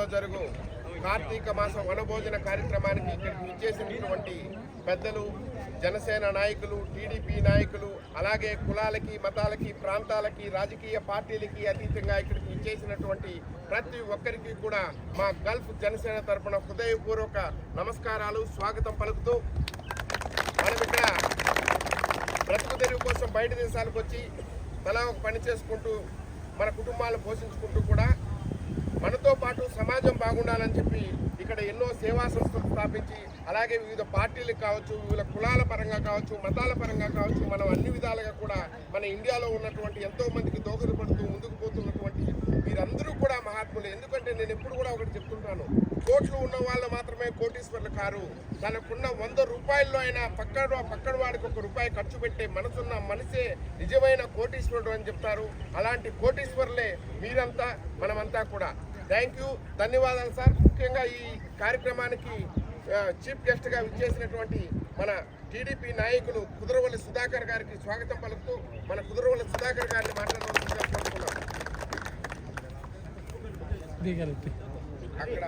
ఆధ్వర్యంలో జరుగు. కార్తీక మాసం వనభోజన కార్యక్రమానికి ఇక్కడికి విచ్చేసినటువంటి పెద్దలు జనసేన నాయకులు టీడీపీ నాయకులు అలాగే కులాలకి మతాలకి ప్రాంతాలకి రాజకీయ పార్టీలకి అతీతంగా ఇక్కడికి విచ్చేసినటువంటి ప్రతి ఒక్కరికి కూడా మా గల్ఫ్ జనసేన తరఫున హృదయపూర్వక నమస్కారాలు స్వాగతం పలుకుతూ. మనం ఇక్కడ బ్రతుకు తెరువు కోసం బయట దేశాలకు వచ్చి తలా ఒక పని చేసుకుంటూ మన కుటుంబాలను పోషించుకుంటూ కూడా సమాజం బాగుండాలని చెప్పి ఇక్కడ ఎన్నో సేవా సంస్థలు స్థాపించి అలాగే వివిధ పార్టీలకు కావచ్చు వివిధ కులాల పరంగా కావచ్చు మతాల పరంగా కావచ్చు మనం అన్ని విధాలుగా కూడా మన ఇండియాలో ఉన్నటువంటి ఎంతో మందికి దోహదపడుతూ ముందుకు పోతున్నటువంటి వీరందరూ కూడా మహాత్ములు. ఎందుకంటే నేను ఎప్పుడు కూడా ఒకటి చెప్తుంటాను కోట్లు ఉన్న వాళ్ళు మాత్రమే కోటీశ్వర్లు కారు. తనకున్న వంద రూపాయల్లో అయినా పక్కన పక్కన వాడికి ఒక రూపాయి ఖర్చు పెట్టే మనసున్న మనిషే నిజమైన కోటీశ్వరుడు అని చెప్తారు. అలాంటి కోటీశ్వరులే మీరంతా మనమంతా కూడా. Thank you. ధన్యవాదాలు సార్. ముఖ్యంగా ఈ కార్యక్రమానికి చీఫ్ గెస్ట్గా విచ్చేసినటువంటి మన టీడీపీ నాయకులు కుదురవల్లి సుధాకర్ గారికి స్వాగతం పలుకుతూ మన కుదురవల్లి సుధాకర్ గారిని మాట్లాడవలసిందిగా కోరుతున్నాం. అక్కడ